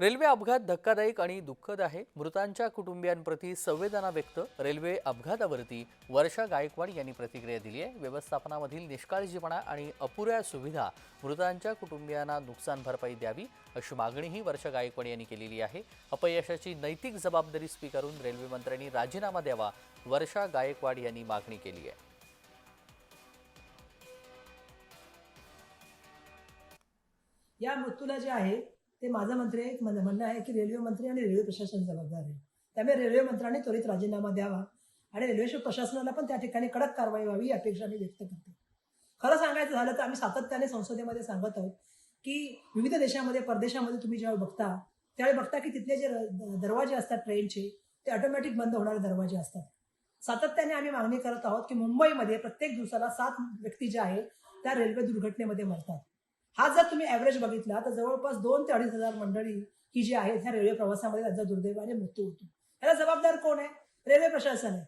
Railway अपघात धक्कादायक आणि दुःखद आहे. मृतांच्या कुटुंबियांप्रती संवेदना व्यक्त रेल्वे अपघातावरती वर्षा गायकवाड यांनी प्रतिक्रिया दिली आहे. व्यवस्थापनामधील निष्काळजीपणा आणि अपुऱ्या सुविधा मृतांच्या कुटुंबियांना नुकसान भरपाई द्यावी अशी मागणीही वर्षा गायकवाड यांनी केलेली आहे. अपयशाची नैतिक जबाबदारी स्वीकारून रेल्वे मंत्र्यांनी राजीनामा द्यावा वर्षा गायकवाड यांनी मागणी केली आहे. या मृत्यूला जे आहे ते माझं मंत्री एक म्हणणं आहे की रेल्वे मंत्री आणि रेल्वे प्रशासन जबाबदार आहे. त्यामुळे रेल्वे मंत्र्यांनी त्वरित राजीनामा द्यावा आणि रेल्वे प्रशासनाला पण त्या ठिकाणी कडक कारवाई व्हावी ही अपेक्षा मी व्यक्त करते. खरं सांगायचं झालं तर आम्ही सातत्याने संसदेमध्ये सांगत आहोत की विविध देशामध्ये परदेशामध्ये तुम्ही जेव्हा बघता त्यावेळी बघता की तिथले जे दरवाजे असतात ट्रेनचे ते ऑटोमॅटिक बंद होणारे दरवाजे असतात. सातत्याने आम्ही मागणी करत आहोत की मुंबईमध्ये प्रत्येक दिवसाला सात व्यक्ती ज्या आहेत त्या रेल्वे दुर्घटनेमध्ये मरतात. हा जर तुम्ही ॲव्हरेज बघितला तर जवळपास दोन ते अडीच हजार मंडळी ही जी आहेत ह्या रेल्वे प्रवासामध्ये त्यांचा दुर्दैवाने मृत्यू होतो. ह्याला जबाबदार कोण आहे? रेल्वे प्रशासन आहे.